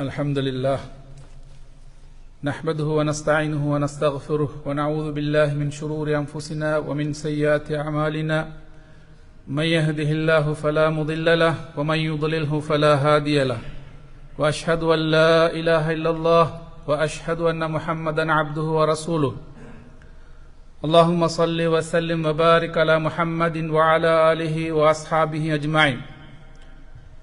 الحمد لله نحمده ونستعينه ونستغفره ونعوذ بالله من شرور أنفسنا ومن سيئات أعمالنا. من يهده الله فلا مضل له ومن يضلله فلا هادي له. وأشهد أن لا إله إلا الله وأشهد أن محمدا عبده ورسوله. اللهم صل وسلم وبارك على محمد وعلى آله وأصحابه أجمعين.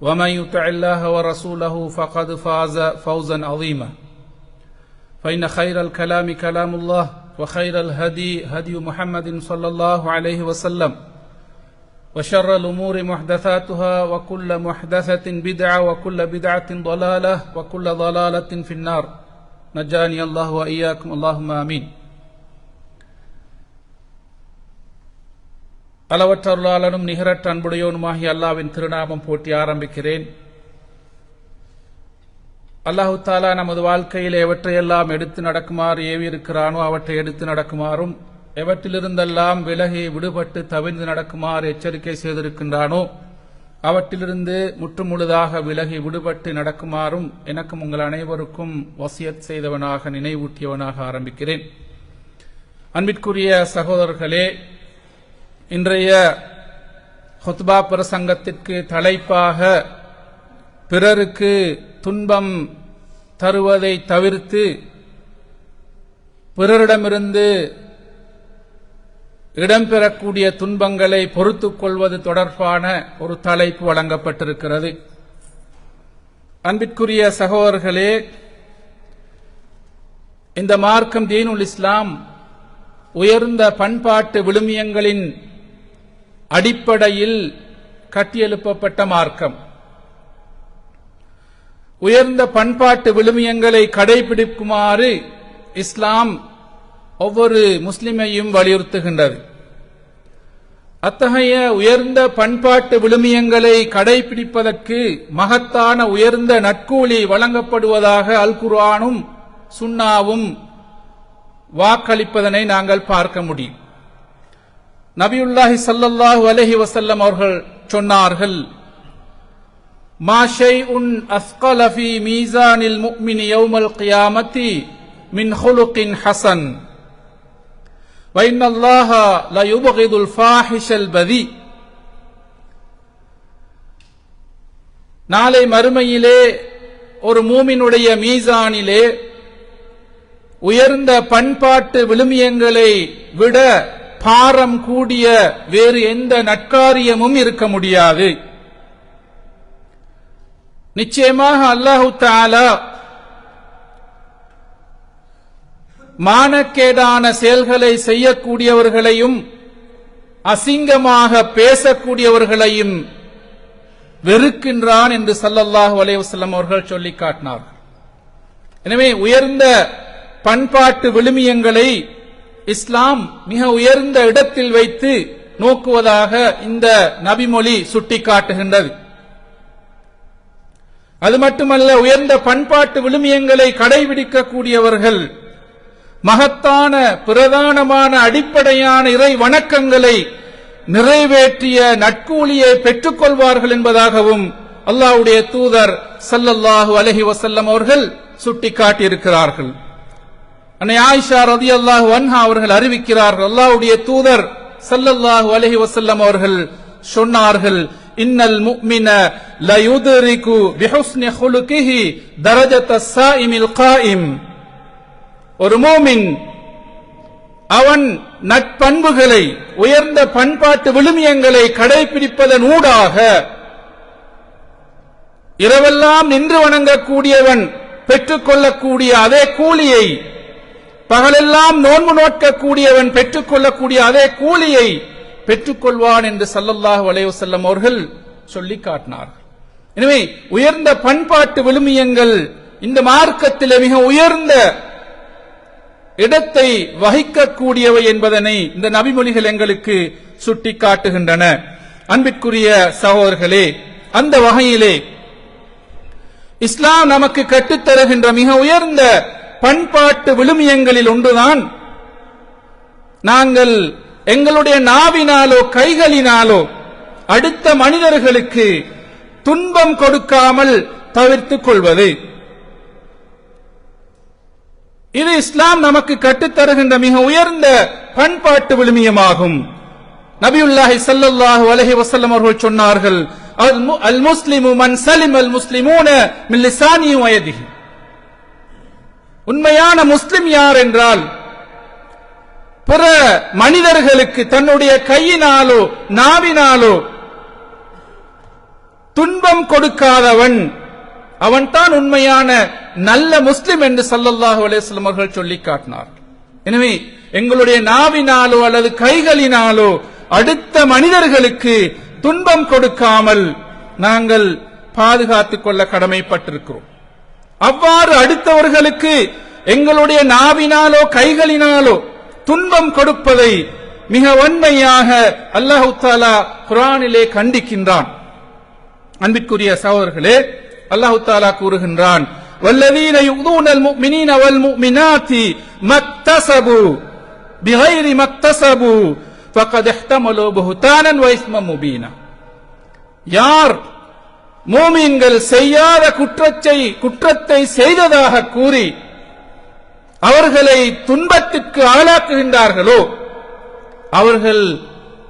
ومن يطع الله ورسوله فقد فاز فوزا عظيما. فإن خير الكلام كلام الله وخير الهدي هدي محمد صلى الله عليه وسلم وشر الأمور محدثاتها وكل محدثة بدعة وكل بدعة ضلالة وكل ضلالة في النار. نجاني الله وإياكم اللهم آمين. அளவற்றருளாளனும் நிகரற்ற அன்புடையவனுமாகி அல்லாவின் திருநாமம் போட்டி ஆரம்பிக்கிறேன். அல்லாஹு தாலா நமது வாழ்க்கையில் எவற்றையெல்லாம் எடுத்து நடக்குமாறு ஏவி இருக்கிறானோ அவற்றை எடுத்து நடக்குமாறும் எவற்றிலிருந்தெல்லாம் விலகி விடுபட்டு தவிர்ந்து நடக்குமாறு எச்சரிக்கை செய்திருக்கின்றானோ அவற்றிலிருந்து முற்றுமுழுதாக விலகி விடுபட்டு நடக்குமாறும் எனக்கும் உங்கள் அனைவருக்கும் வசியத் செய்தவனாக நினைவூட்டியவனாக ஆரம்பிக்கிறேன். அன்பிற்குரிய சகோதரர்களே இன்றைய ஹொத்பா பிரசங்கத்திற்கு தலைப்பாக பிறருக்கு துன்பம் தருவதை தவிர்த்து பிறரிடமிருந்து இடம்பெறக்கூடிய துன்பங்களை பொறுத்துக் கொள்வது தொடர்பான ஒரு தலைப்பு வழங்கப்பட்டிருக்கிறது. அன்பிற்குரிய சகோதரர்களே இந்த மார்க்கம் தீனுல் இஸ்லாம் உயர்ந்த பண்பாட்டு விழுமியங்களின் அடிப்படையில் கட்டியெழுப்பப்பட்ட மார்க்கம். உயர்ந்த பண்பாட்டு விழுமியங்களை கடைபிடிக்குமாறு இஸ்லாம் ஒவ்வொரு முஸ்லிமையும் வலியுறுத்துகின்றது. அத்தகைய உயர்ந்த பண்பாட்டு விழுமியங்களை கடைபிடிப்பதற்கு மகத்தான உயர்ந்த நட்கூலி வழங்கப்படுவதாக அல் குர்ஆனும் சுன்னாவும் வாக்களிப்பதனை நாங்கள் பார்க்க முடியும். நபியுல்லாஹி சல்லல்லாஹு அலஹி வசல்லம் அவர்கள் சொன்னார்கள் ما شيء أثقل في ميزان المؤمن يوم القيامة من خلق حسن وإن الله لا يبغض الفاحش البذيء நாளை மறுமையிலே ஒரு மூமினுடைய மீசானிலே உயர்ந்த பண்பாட்டு விழுமியங்களை விட பாரம் கூடிய வேறு எந்த நட்காரியமும் இருக்க முடியாது. நிச்சயமாக அல்லாஹு தாலா மானக்கேடான செயல்களை செய்யக்கூடியவர்களையும் அசிங்கமாக பேசக்கூடியவர்களையும் வெறுக்கின்றான் என்று சல்லல்லாஹு அலைவசல்லம் அவர்கள் சொல்லி காட்டினார் எனவே உயர்ந்த பண்பாட்டு விழுமியங்களை இஸ்லாம் மிக உயர்ந்த இடத்தில் வைத்து நோக்குவதாக இந்த நபிமொழி சுட்டிக்காட்டுகின்றது. அது மட்டுமல்ல உயர்ந்த பண்பாட்டு விழுமியங்களை கடைபிடிக்கக்கூடியவர்கள் மகத்தான பிரதானமான அடிப்படையான இறை வணக்கங்களை நிறைவேற்றிய நட்கூலியை பெற்றுக் கொள்வார்கள் என்பதாகவும் அல்லாவுடைய தூதர் சல்லல்லாஹு அலஹி வசல்லம் அவர்கள் சுட்டிக்காட்டியிருக்கிறார்கள். அன்னை ஆயிஷா ரதி அல்லாஹ் அவர்கள் அறிவிக்கிறார்கள். அல்லாவுடைய தூதர் சல்லல்லாஹு அலஹி வசல்லம் அவர்கள் சொன்னார்கள் இன்னல் முக்மின லயுதரிகு பிஹுஸ்னி ஹுலுகிஹி தரஜத ஸாயிமில் காயிம் ஒரு மூமின் அவன் நட்பண்புகளை உயர்ந்த பண்பாட்டு விழுமியங்களை கடைபிடிப்பதன் ஊடாக இரவெல்லாம் நின்று வணங்கக்கூடியவன் பெற்றுக்கொள்ளக்கூடிய அதே கூலியை பகலெல்லாம் நோன்பு நோக்கக்கூடியவன் பெற்றுக்கொள்ளக்கூடிய அதே கூலியை பெற்றுக்கொள்வான் என்று சல்லல்லாஹ் வலையுசல்லம் அவர்கள் சொல்லி காட்டினார்கள். எனவே உயர்ந்த பண்பாட்டு விழுமியங்கள் இந்த மார்க்கத்திலே மிக உயர்ந்த இடத்தை வகிக்கக்கூடியவை என்பதனை இந்த நபிமொழிகள் எங்களுக்கு சுட்டிக்காட்டுகின்றன அன்பிற்குரிய சகோதரர்களே அந்த வகையிலே இஸ்லாம் நமக்கு கற்றுத்தருகின்ற மிக உயர்ந்த பண்பாட்டு விழுமியங்களில் ஒன்றுதான். நாங்கள் எங்களுடைய நாவினாலோ கைகளினாலோ அடுத்த மனிதர்களுக்கு துன்பம் கொடுக்காமல் தவிர்த்துக் கொள்வது. இது இஸ்லாம் நமக்கு கற்றுத்தருகின்ற மிக உயர்ந்த பண்பாட்டு விழுமியமாகும். நபியுல்லாஹி ஸல்லல்லாஹு அலஹி வசல்லம் அவர்கள் சொன்னார்கள் அல் அல் முஸ்லிமு மன் சலிம் அல் முஸ்லிமூன மில்லிசானியும் லிசானிஹி உண்மையான முஸ்லிம் யார் என்றால் பிற மனிதர்களுக்கு தன்னுடைய கையினாலோ நாவினாலோ துன்பம் கொடுக்காதவன் அவன்தான் உண்மையான நல்ல முஸ்லிம் என்று சல்லல்லாஹு அலேஸ்லம் அவர்கள் சொல்லி காட்டினார். எனவே எங்களுடைய நாவினாலோ அல்லது கைகளினாலோ அடுத்த மனிதர்களுக்கு துன்பம் கொடுக்காமல் நாங்கள் பாதுகாத்துக் கொள்ள கடமைப்பட்டிருக்கிறோம். அவ்வாறு அடுத்தவர்களுக்கு எங்களுடைய நாவினாலோ கைகளினாலோ துன்பம் கொடுப்பதை மிக வன்மையாக அல்லாஹு தாலா குரானிலே கண்டிக்கின்றான் அன்பிற்குரிய சகோதரர்களே அல்லாஹு தாலா கூறுகின்றான் والذين يؤذون المؤمنين والمؤمنات ما اكتسبوا بغير ما اكتسبوا فقد احتملوا بهتانا واثما مبينا யார் மூமீன்கள் செய்யாத குற்றத்தை குற்றத்தை செய்ததாக கூறி அவர்களை துன்பத்திற்கு ஆளாக்குகின்றார்களோ அவர்கள்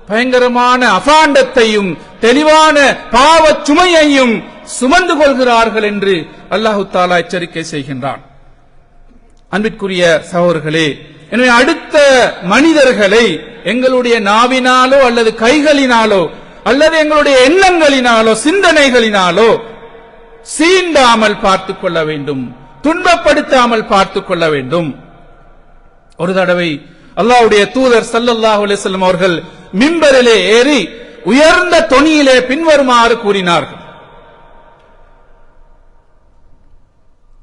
பயங்கரமான அபாண்டத்தையும் தெளிவான பாவ சுமையையும் சுமந்து கொள்கிறார்கள் என்று அல்லாஹு தாலா எச்சரிக்கை செய்கின்றான். அன்பிற்குரிய சகோதரர்களே எனவே அடுத்த மனிதர்களை எங்களுடைய நாவினாலோ அல்லது கைகளினாலோ அல்லது எங்களுடைய எண்ணங்களினாலோ சிந்தனைகளினாலோ சீண்டாமல் பார்த்துக் கொள்ள வேண்டும். துன்பப்படுத்தாமல் பார்த்துக் கொள்ள வேண்டும். ஒரு தடவை அல்லாவுடைய தூதர் ஸல்லல்லாஹு அலைஹி அவர்கள் மிம்பரிலே ஏறி உயர்ந்த தொனியிலே பின்வருமாறு கூறினார்கள்.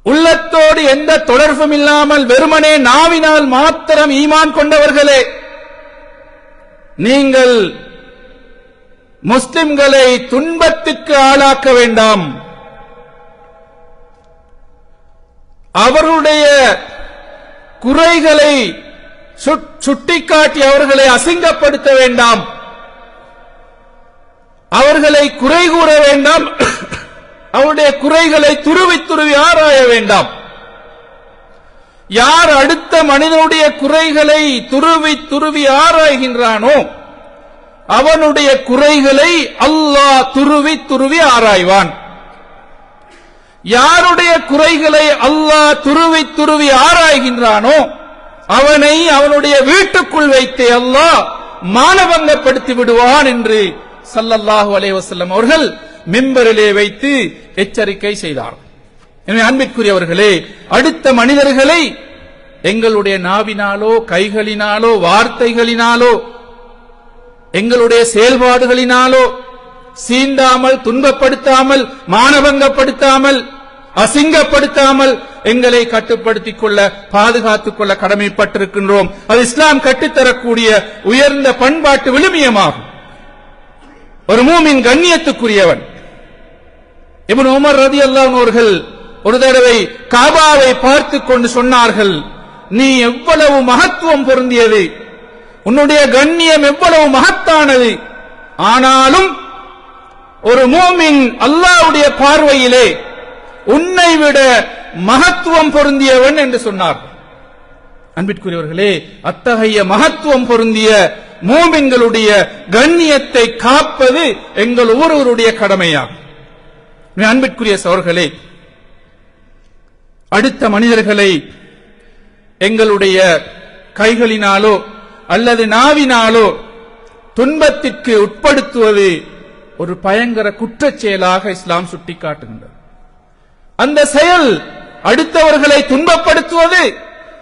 உள்ளத்தோடு எந்த தொடர்பும் இல்லாமல் வெறுமனே நாவினால் மாத்திரம் ஈமான் கொண்டவர்களே நீங்கள் முஸ்லிம்களை துன்பத்துக்கு ஆளாக்க வேண்டாம். அவர்களுடைய குறைகளை சுட்டிக்காட்டி அவர்களை அசிங்கப்படுத்த வேண்டாம். அவர்களை குறை கூற வேண்டாம். அவருடைய குறைகளை துருவி துருவி ஆராய வேண்டாம். யார் அடுத்த மனிதனுடைய குறைகளை துருவி துருவி ஆராய்கின்றானோ அவனுடைய குறைகளை அல்லாஹ் துருவி துருவி ஆராய்வான். யாருடைய குறைகளை அல்லாஹ் துருவி துருவி ஆராய்கின்றானோ அவனை அவனுடைய வீட்டுக்குள் வைத்தே அல்லாஹ் மானபங்கப்படுத்தி விடுவான் என்று சல்லல்லாஹு அலைவசல்லம் அவர்கள் மிம்பரிலே வைத்து எச்சரிக்கை செய்தார். எனவே அன்பிற்குரியவர்களே அடுத்த மனிதர்களை எங்களுடைய நாவினாலோ கைகளினாலோ வார்த்தைகளினாலோ எங்களுடைய செயல்பாடுகளினாலோ சீண்டாமல் துன்பப்படுத்தாமல் மானபங்கப்படுத்தாமல் அசிங்கப்படுத்தாமல் எங்களை கட்டுப்படுத்திக் கொள்ள பாதுகாத்துக் கொள்ள கடமைப்பட்டிருக்கின்றோம். அது இஸ்லாம் கட்டித்தரக்கூடிய உயர்ந்த பண்பாட்டு விழுமியமாகும். ஒரு மூமின் கண்ணியத்துக்குரியவன். இவன் உமர் ரதி அவர்கள் ஒரு தடவை காபாவை பார்த்து கொண்டு சொன்னார்கள் நீ எவ்வளவு மகத்துவம் பொருந்தியது? உன்னுடைய கண்ணியம் எவ்வளவு மகத்தானது. ஆனாலும் ஒரு மூமின் அல்லாவுடைய பார்வையிலே உன்னை விட மகத்துவம் பொருந்தியவன் என்று சொன்னார். அன்பிற்குரியவர்களே அத்தகைய மகத்துவம் பொருந்திய மூமின்களுடைய கண்ணியத்தை காப்பது எங்கள் ஒவ்வொருவருடைய கடமையாகும். அன்பிற்குரிய சோர்களே அடுத்த மனிதர்களை எங்களுடைய கைகளினாலோ அல்லது நாவினாலோ துன்பத்திற்கு உட்படுத்துவது ஒரு பயங்கர குற்றச் செயலாக இஸ்லாம் சுட்டிக்காட்டுகின்றது. அந்த செயல் அடுத்தவர்களை துன்பப்படுத்துவது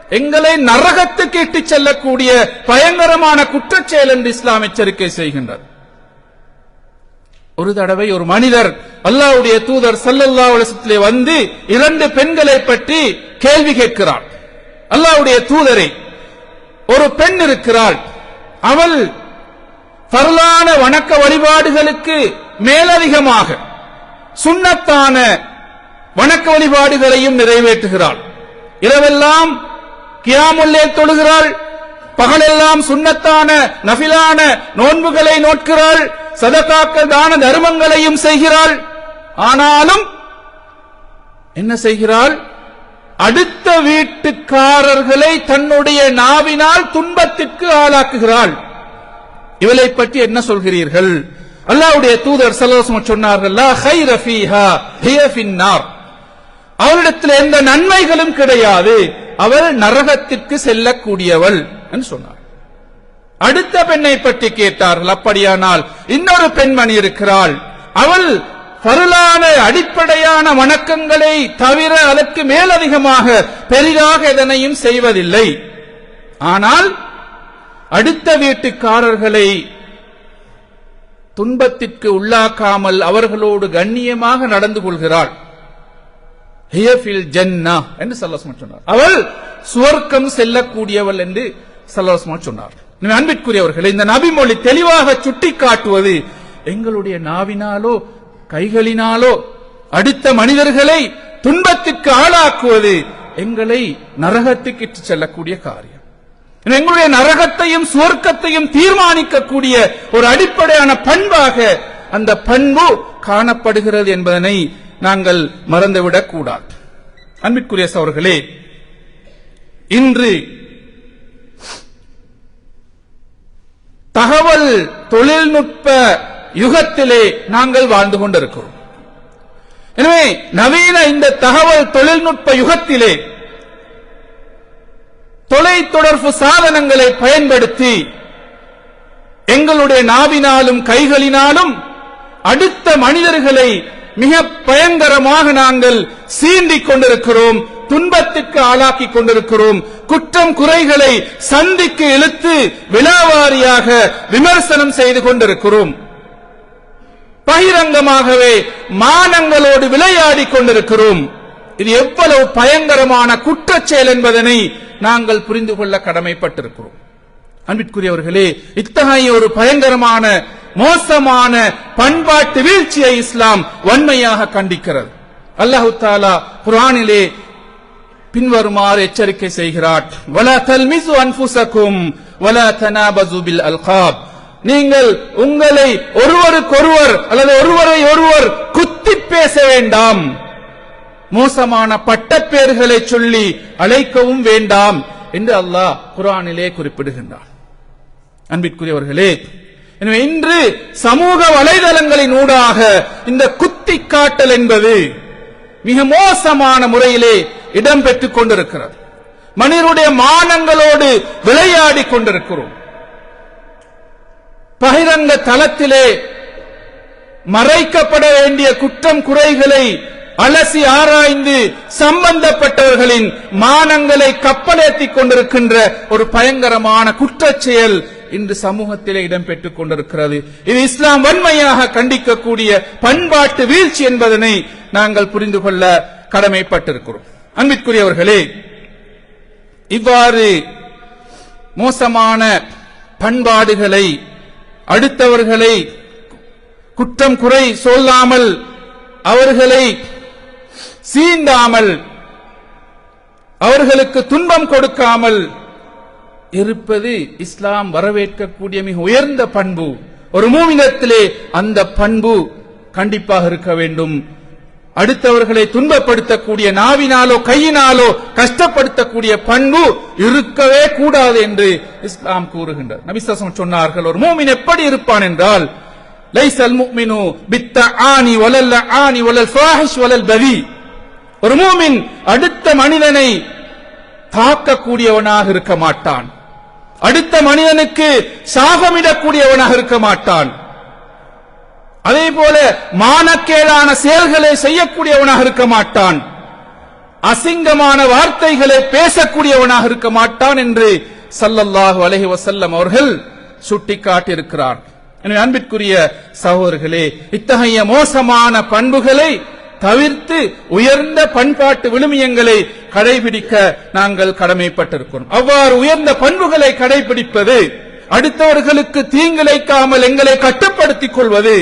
எங்களை நரகத்துக்கு இட்டுச் செல்லக்கூடிய பயங்கரமான குற்றச் செயல் என்று இஸ்லாம் எச்சரிக்கை செய்கின்றது. ஒரு தடவை ஒரு மனிதர் அல்லாஹ்வுடைய தூதர் சல்லல்லா உலகத்திலே வந்து இரண்டு பெண்களை பற்றி கேள்வி கேட்கிறார். அல்லாஹ்வுடைய தூதரை ஒரு பெண் இருக்கிறாள். அவள் பரலான வணக்க வழிபாடுகளுக்கு மேலதிகமாக சுண்ணத்தான வணக்க வழிபாடுகளையும் நிறைவேற்றுகிறாள். இரவெல்லாம் கியாமுல்லே தொழுகிறாள். பகலெல்லாம் சுண்ணத்தான நபிலான நோன்புகளை நோட்கிறாள். சதகாக்கள் தான தர்மங்களையும் செய்கிறாள். ஆனாலும் என்ன செய்கிறாள்? அடுத்த வீட்டுக்காரர்களை தன்னுடைய நாவினால் துன்பத்திற்கு ஆளாக்குகிறாள். இவளை பற்றி என்ன சொல்கிறீர்கள்? அல்லாவுடைய தூதர் சல்லல்லாஹு சொன்னார்கள் லா அவளிடத்தில் எந்த நன்மைகளும் கிடையாது. அவள் நரகத்திற்கு செல்லக்கூடியவள் என்று சொன்னார். அடுத்த பெண்ணை பற்றி கேட்டார்கள் அப்படியானால் இன்னொரு பெண்மணி இருக்கிறாள். அவள் பரலான அடிப்படையான வணக்கங்களை தவிர அதற்கு மேலதிகமாக பெரிதாக எதனையும் செய்வதில்லை. ஆனால் அடுத்த வீட்டுக்காரர்களை துன்பத்திற்கு உள்ளாக்காமல் அவர்களோடு கண்ணியமாக நடந்து கொள்கிறாள். ஹியஃபில் ஜன்னா என்று சல்லாஸ்மா சொன்னார். அவள் சுவர்க்கம் செல்லக்கூடியவள் என்று சல்லாஸ்மா சொன்னார். அன்பிற்குரியவர்கள் இந்த நபிமொழி தெளிவாக சுட்டிக்காட்டுவது எங்களுடைய நாவினாலோ கைகளினாலோ அடுத்த மனிதர்களை துன்பத்திற்கு ஆளாக்குவது எங்களை நரகத்துக்கு செல்லக்கூடிய காரியம். எங்களுடைய நரகத்தையும் சுவர்க்கத்தையும் தீர்மானிக்கக்கூடிய ஒரு அடிப்படையான பண்பாக அந்த பண்பு காணப்படுகிறது என்பதனை நாங்கள் மறந்துவிடக் கூடாது. அன்பிற்குரிய சவர்களே இன்று தகவல் தொழில்நுட்ப யுகத்திலே நாங்கள் வாழ்ந்து கொண்டிருக்கிறோம். எனவே நவீன இந்த தகவல் தொழில்நுட்ப யுகத்திலே தொலை தொடர்பு சாதனங்களை பயன்படுத்தி எங்களுடைய நாவினாலும் கைகளினாலும் அடுத்த மனிதர்களை மிக பயங்கரமாக நாங்கள் சீண்டிக் கொண்டிருக்கிறோம் துன்பத்துக்கு ஆளாக்கி கொண்டிருக்கிறோம் குற்றம் குறைகளை சந்திக்கு இழுத்து விழாவாரியாக விமர்சனம் செய்து கொண்டிருக்கிறோம். பகிரங்கமாகவே மானங்களோடு விளையாடிக் கொண்டிருக்கிறோம். இது எவ்வளவு பயங்கரமான குற்றச்செயல் என்பதனை நாங்கள் புரிந்து கொள்ள கடமைப்பட்டிருக்கிறோம். அன்பிற்குரியவர்களே இத்தகைய ஒரு பயங்கரமான மோசமான பண்பாட்டு வீழ்ச்சியை இஸ்லாம் வன்மையாக கண்டிக்கிறது. அல்லாஹு தாலா குரானிலே பின்வருமாறு எச்சரிக்கை செய்கிறார். வலா தல்மிசு அன்புசக்கும் வலா தனாபசு பில் அல்காப். நீங்கள் உங்களை ஒருவருக்கொருவர் அல்லது ஒருவரை ஒருவர் குத்தி பேச வேண்டாம். மோசமான பட்டப்பேர்களை சொல்லி அழைக்கவும் வேண்டாம் என்று அல்லாஹ் குரானிலே குறிப்பிடுகின்றார் அன்பிற்குரியவர்களே எனவே இன்று சமூக வலைதளங்களின் ஊடாக இந்த குத்தி காட்டல் என்பது மிக மோசமான முறையிலே இடம்பெற்றுக் கொண்டிருக்கிறது. மனிதனுடைய மானங்களோடு விளையாடி கொண்டிருக்கிறோம். பகிரங்க தளத்திலே மறைக்கப்பட வேண்டிய குற்றம் குறைகளை அலசி ஆராய்ந்து சம்பந்தப்பட்டவர்களின் மானங்களை கப்பலேற்றிக் கொண்டிருக்கின்ற ஒரு பயங்கரமான குற்ற செயல் இன்று சமூகத்திலே இடம்பெற்றுக் கொண்டிருக்கிறது. இது இஸ்லாம் வன்மையாக கண்டிக்கக்கூடிய பண்பாட்டு வீழ்ச்சி என்பதனை நாங்கள் புரிந்து கொள்ள கடமைப்பட்டிருக்கிறோம். அன்பிற்குரியவர்களே இவ்வாறு மோசமான பண்பாடுகளை அடுத்தவர்களை குற்றம் குறை சொல்லாமல் அவர்களை சீண்டாமல் அவர்களுக்கு துன்பம் கொடுக்காமல் இருப்பது இஸ்லாம் வரவேற்கக்கூடிய மிக உயர்ந்த பண்பு. ஒரு மூவினத்திலே அந்த பண்பு கண்டிப்பாக இருக்க வேண்டும். அடுத்தவர்களை துன்பப்படுத்தக்கூடிய நாவினாலோ கையினாலோ கஷ்டப்படுத்தக்கூடிய பண்பு இருக்கவே கூடாது என்று இஸ்லாம் கூறுகின்றார். நபிசாசம் சொன்னார்கள் ஒரு மூமின் எப்படி இருப்பான் என்றால் லைசல் முக்மினு பித்த ஆணி வலல்ல ஆணி ஒலல் ஃபாஹிஷ் ஒலல் பவி ஒரு மூமின் அடுத்த மனிதனை தாக்கக்கூடியவனாக இருக்க மாட்டான். அடுத்த மனிதனுக்கு சாபமிடக்கூடியவனாக இருக்க மாட்டான். அதே போல மானக்கேடான செயல்களை செய்யக்கூடியவனாக இருக்க மாட்டான். அசிங்கமான வார்த்தைகளை பேசக்கூடியவனாக இருக்க மாட்டான் என்று சல்லல்லாஹு அலஹி வசல்லம் அவர்கள் சுட்டிக்காட்டியிருக்கிறார். எனவே அன்பிற்குரிய சகோதரர்களே இத்தகைய மோசமான பண்புகளை தவிர்த்து உயர்ந்த பண்பாட்டு விழுமியங்களை கடைபிடிக்க நாங்கள் கடமைப்பட்டிருக்கிறோம். அவ்வாறு உயர்ந்த பண்புகளை கடைபிடிப்பது அடுத்தவர்களுக்கு தீங்கிழைக்காமல் எங்களை கட்டுப்படுத்திக் கொள்வது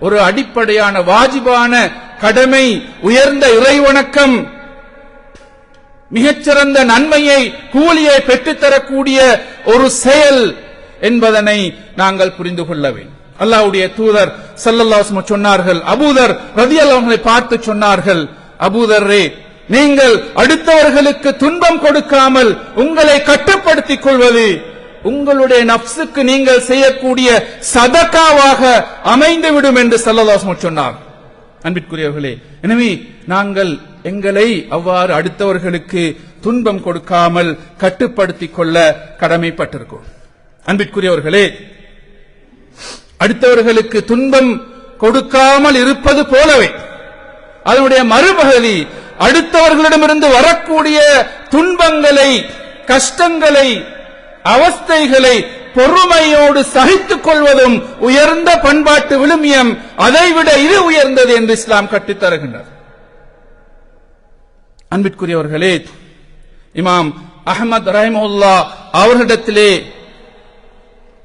ஒரு அடிப்படையான வாஜிபான கடமை உயர்ந்த இறைவணக்கம். மிகச்சிறந்த நன்மையை கூலியை பெற்றுத்தரக்கூடிய ஒரு செயல் என்பதனை நாங்கள் புரிந்து கொள்ள வேண்டும். தூதர் ஸல்லல்லாஹு சொன்னார்கள் அபூதர் ரதியல்லாஹுவை பார்த்து சொன்னார்கள் அபூதரே நீங்கள் அடுத்தவர்களுக்கு துன்பம் கொடுக்காமல் உங்களை கட்டுப்படுத்திக் கொள்வது உங்களுடைய நப்சுக்கு நீங்கள் செய்யக்கூடிய சதக்காவாக அமைந்துவிடும் என்று சல்லதாசம் சொன்னார். அன்பிற்குரியவர்களே எனவே நாங்கள் எங்களை அவ்வாறு அடுத்தவர்களுக்கு துன்பம் கொடுக்காமல் கட்டுப்படுத்திக் கொள்ள கடமைப்பட்டிருக்கோம். அன்பிற்குரியவர்களே அடுத்தவர்களுக்கு துன்பம் கொடுக்காமல் இருப்பது போலவே அதனுடைய மறுபகுதி அடுத்தவர்களிடமிருந்து வரக்கூடிய துன்பங்களை கஷ்டங்களை அவஸ்தைகளை பொறுமையோடு சகித்துக் கொள்வதும் உயர்ந்த பண்பாட்டு விழுமியம் அதைவிட இது உயர்ந்தது என்று இஸ்லாம் கட்டித்தருகின்றது அன்பிற்குரியவர்களே இமாம் அஹமத் ரஹிமுல்லா அவர்களிடத்திலே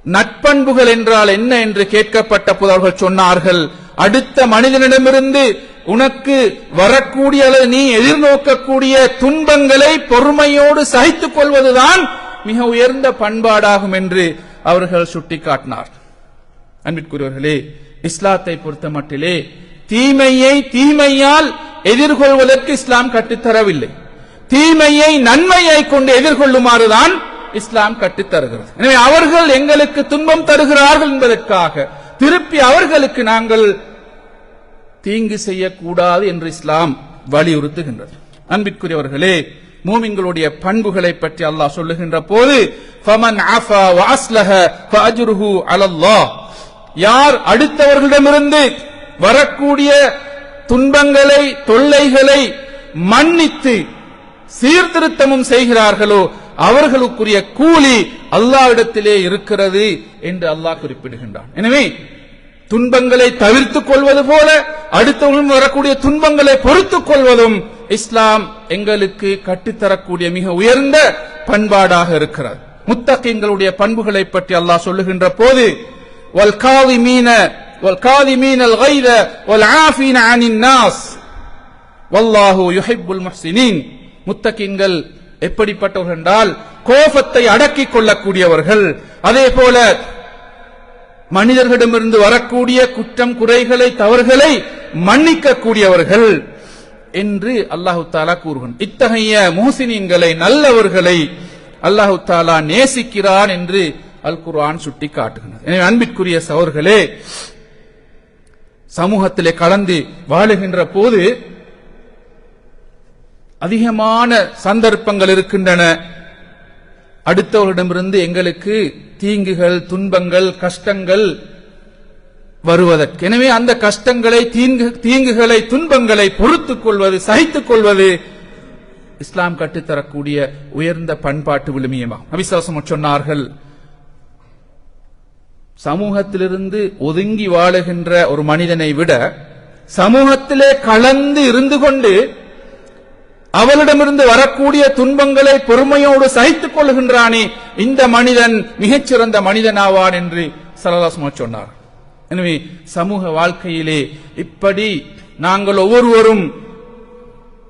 நட்பண்புகள் என்றால் என்ன என்று கேட்கப்பட்ட போது அவர்கள் சொன்னார்கள் அடுத்த மனிதனிடமிருந்து உனக்கு வரக்கூடிய அல்லது நீ எதிர்நோக்கக்கூடிய துன்பங்களை பொறுமையோடு சகித்துக் கொள்வதுதான் மிக உயர்ந்த பண்பாடாகும் என்று அவர்கள் சுட்டிக்காட்டினார். அன்பிற்குரியவர்களே இஸ்லாத்தை பொறுத்த மட்டிலே தீமையை தீமையால் எதிர்கொள்வதற்கு இஸ்லாம் கற்றுத்தரவில்லை. தீமையை நன்மையை கொண்டு எதிர்கொள்ளுமாறுதான் இஸ்லாம் கட்டுத்தருகிறது எனவே அவர்கள் எங்களுக்கு துன்பம் தருகிறார்கள் என்பதற்காக திருப்பி அவர்களுக்கு நாங்கள் தீங்கு செய்யக்கூடாது என்று இஸ்லாம் வலியுறுத்துகின்றது. அன்பிற்குரியவர்களே மூமின்களுடைய பண்புகளை பற்றி அல்லாஹ் சொல்லுகின்ற போது ஃபமன் ஆஃபா வாஸ்லஹ ஃபஅஜ்ருஹு அலல்லாஹ். யார் அடுத்தவர்களிடமிருந்து வரக்கூடிய துன்பங்களை தொல்லைகளை மன்னித்து சீர்திருத்தமும் செய்கிறார்களோ அவர்களுக்குரிய கூலி அல்லாவிடத்திலே இருக்கிறது என்று அல்லாஹ் குறிப்பிடுகின்றான். எனவே துன்பங்களை தவிர்த்துக் கொள்வது போல அடுத்தவர்களும் வரக்கூடிய துன்பங்களை பொறுத்துக் கொள்வதும் இஸ்லாம் எங்களுக்கு கட்டித்தரக்கூடிய மிக உயர்ந்த பண்பாடாக இருக்கிறது முத்தகிங்களுடைய பண்புகளை பற்றி அல்லாஹ் சொல்லுகின்ற போது والكاظمين والكاظمين الغيظ والعافين عن الناس والله يحب المحسنين முத்தகின்கள் எப்படிப்பட்டவர்கள் என்றால் கோபத்தை அடக்கிக் கொள்ளக்கூடியவர்கள் அதே போல மனிதர்களிடமிருந்து வரக்கூடிய குற்றம் குறைகளை தவறுகளை மன்னிக்க கூடியவர்கள் என்று அல்லாஹு தாலா கூறுகிறான் இத்தகைய முஹசினீன்களை நல்லவர்களை அல்லாஹு தாலா நேசிக்கிறான் என்று அல் குர்ஆன் சுட்டி காட்டுகிறது எனவே அன்பிற்குரிய சவர்களே சமூகத்திலே கலந்து வாழுகின்ற போது அதிகமான சந்தர்ப்பங்கள் இருக்கின்றன. அடுத்தவர்களிடமிருந்து எங்களுக்கு தீங்குகள் துன்பங்கள் கஷ்டங்கள் வருவதற்கு. எனவே அந்த கஷ்டங்களை தீங்கு தீங்குகளை துன்பங்களை பொறுத்துக் கொள்வது சகித்துக் கொள்வது இஸ்லாம் கட்டுத்தரக்கூடிய உயர்ந்த பண்பாட்டு விழுமியமாகும். அவிசுவாசம் சொன்னார்கள் சமூகத்திலிருந்து ஒதுங்கி வாழுகின்ற ஒரு மனிதனை விட சமூகத்திலே கலந்து இருந்து கொண்டு அவளிடமிருந்து வரக்கூடிய துன்பங்களை பொறுமையோடு சகித்துக் கொள்கின்றானே இந்த மனிதன் மிகச்சிறந்த மனிதனாவான் என்று சரதாசுமா சொன்னார் எனவே சமூக வாழ்க்கையிலே இப்படி நாங்கள் ஒவ்வொருவரும்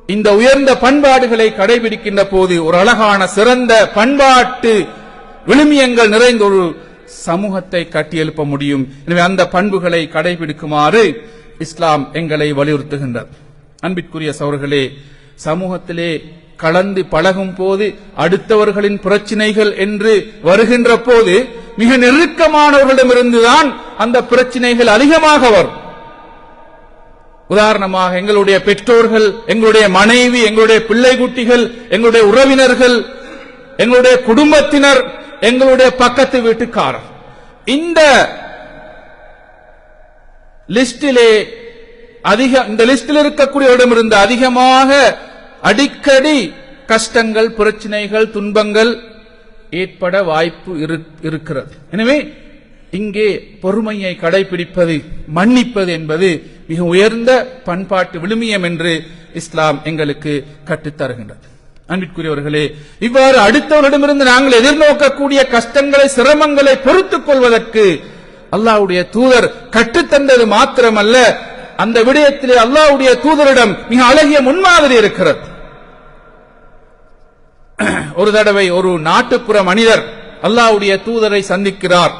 இந்த உயர்ந்த பண்பாடுகளை கடைபிடிக்கின்ற போது ஒரு அழகான சிறந்த பண்பாட்டு விழுமியங்கள் நிறைந்த ஒரு சமூகத்தை கட்டியெழுப்ப முடியும். எனவே அந்த பண்புகளை கடைபிடிக்குமாறு இஸ்லாம் எங்களை வலியுறுத்துகின்றது. அன்பிற்குரிய சவர்களே சமூகத்திலே கலந்து பழகும் போது அடுத்தவர்களின் பிரச்சினைகள் என்று வருகின்ற போது மிக நெருக்கமானவர்களிடமிருந்துதான் அந்த பிரச்சினைகள் அதிகமாக வரும். உதாரணமாக எங்களுடைய பெற்றோர்கள் எங்களுடைய மனைவி எங்களுடைய பிள்ளை குட்டிகள் எங்களுடைய உறவினர்கள் எங்களுடைய குடும்பத்தினர் எங்களுடைய பக்கத்து வீட்டுக்காரர். இந்த லிஸ்டிலே அதிக இந்த லிஸ்டில் இருக்கக்கூடியவரிடமிருந்து அதிகமாக அடிக்கடி கஷ்டங்கள் பிரச்சனைகள் துன்பங்கள் ஏற்பட வாய்ப்பு இருக்கிறது. எனவே இங்கே பொறுமையை கடைபிடிப்பது மன்னிப்பது என்பது மிக உயர்ந்த பண்பாட்டு விழுமியம் என்று இஸ்லாம் எங்களுக்கு கற்றுத்தருகின்றது. அன்பிற்குரியவர்களே இவ்வாறு அடுத்தவரிடமிருந்து நாங்கள் எதிர்நோக்கக்கூடிய கஷ்டங்களை சிரமங்களை பொறுத்துக் கொள்வதற்கு அல்லாவுடைய தூதர் கற்றுத்தந்தது மாத்திரமல்ல அந்த விடயத்திலே அல்லாஹ்வுடைய தூதரிடம் மிக அழகிய முன்மாதிரி இருக்கிறது. ஒரு தடவை ஒரு நாட்டுப்புற மனிதர் அல்லாவுடைய தூதரை சந்திக்கிறார்.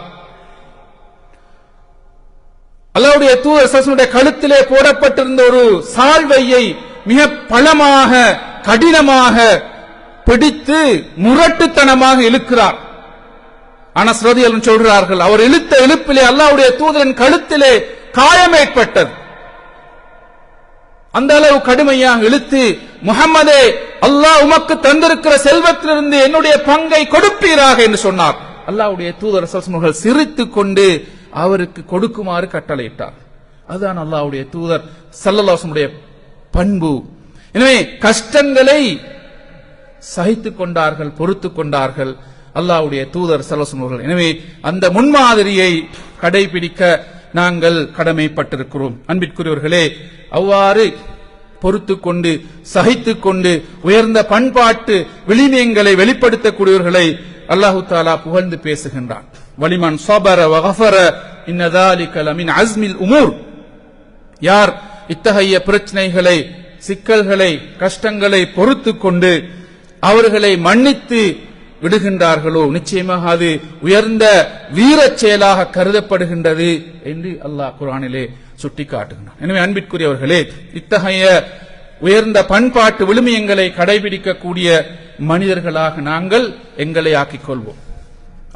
அல்லாவுடைய தூதர் சசனுடைய கழுத்திலே போடப்பட்டிருந்த ஒரு சால்வையை மிக பலமாக கடினமாக பிடித்து முரட்டுத்தனமாக இழுக்கிறார். ஆனா ஸ்ரோதியல் சொல்கிறார்கள் அவர் இழுத்த இழுப்பிலே அல்லாவுடைய தூதரின் கழுத்திலே காயம் ஏற்பட்டது. அந்த அளவு கடுமையாக இழுத்து முகம்மதே அல்லாஹ் உமக்கு தந்திருக்கிற செல்வத்திலிருந்து என்னுடைய பங்கை கொடுப்பீராக என்று சொன்னார். அல்லாவுடைய தூதர் சல்சமுகள் சிரித்துக் கொண்டு அவருக்கு கொடுக்குமாறு கட்டளையிட்டார். அதுதான் அல்லாவுடைய தூதர் சல்லல்லாசனுடைய பண்பு. எனவே கஷ்டங்களை சகித்துக் கொண்டார்கள் பொறுத்து கொண்டார்கள் அல்லாவுடைய தூதர் சல்லல்லாஹு எனவே அந்த முன்மாதிரியை கடைபிடிக்க நாங்கள் கடமைப்பட்டிருக்கிறோம். அன்பிற்குரியவர்களே அவ்வாறு பொறுத்து கொண்டு சகித்துக் கொண்டு உயர்ந்த பண்பாட்டு விளிமியங்களை வெளிப்படுத்தக்கூடியவர்களை அல்லாஹு தாலா புகழ்ந்து பேசுகின்றான். வலிமன் சபர வகஃபர இன்னதாலிக அஸ்மில் உமூர். யார் இத்தகைய பிரச்சனைகளை சிக்கல்களை கஷ்டங்களை பொறுத்து கொண்டு அவர்களை மன்னித்து விடுகின்றார்களோ? நிச்சயமாக அது உயர்ந்த வீரச் செயலாக கருதப்படுகின்றது என்று அல்லாஹ் குரானிலே சுட்டிக்காட்டுகின்றான். எனவே அன்பிற்குரியவர்களே இத்தகைய உயர்ந்த பண்பாட்டு விழுமியங்களை கடைபிடிக்கக்கூடிய மனிதர்களாக நாங்கள் எங்களை ஆக்கிக் கொள்வோம்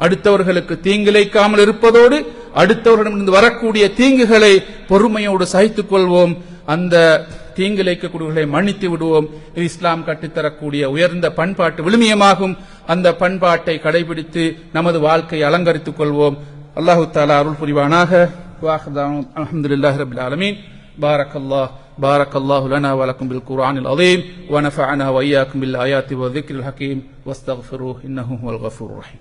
அடுத்தவர்களுக்கு தீங்கிழைக்காமல் இருப்பதோடு அடுத்தவர்களிடமிருந்து வரக்கூடிய தீங்குகளை பொறுமையோடு சகித்துக் கொள்வோம் அந்த தீங்கிழைக்கக்கூடியவர்களை மன்னித்து விடுவோம் இது இஸ்லாம் கட்டித்தரக்கூடிய உயர்ந்த பண்பாட்டு விழுமியமாகும் அந்த பண்பாட்டை கடைபிடித்து நமது வாழ்க்கையை அலங்கரித்துக் கொள்வோம் அல்லாஹு தாலா அருள் புரிவானாக الحمد لله رب العالمين بارك الله بارك الله لنا ولكم بالقرآن العظيم ونفعنا وإياكم بالآيات والذكر الحكيم واستغفروه إنه هو الغفور الرحيم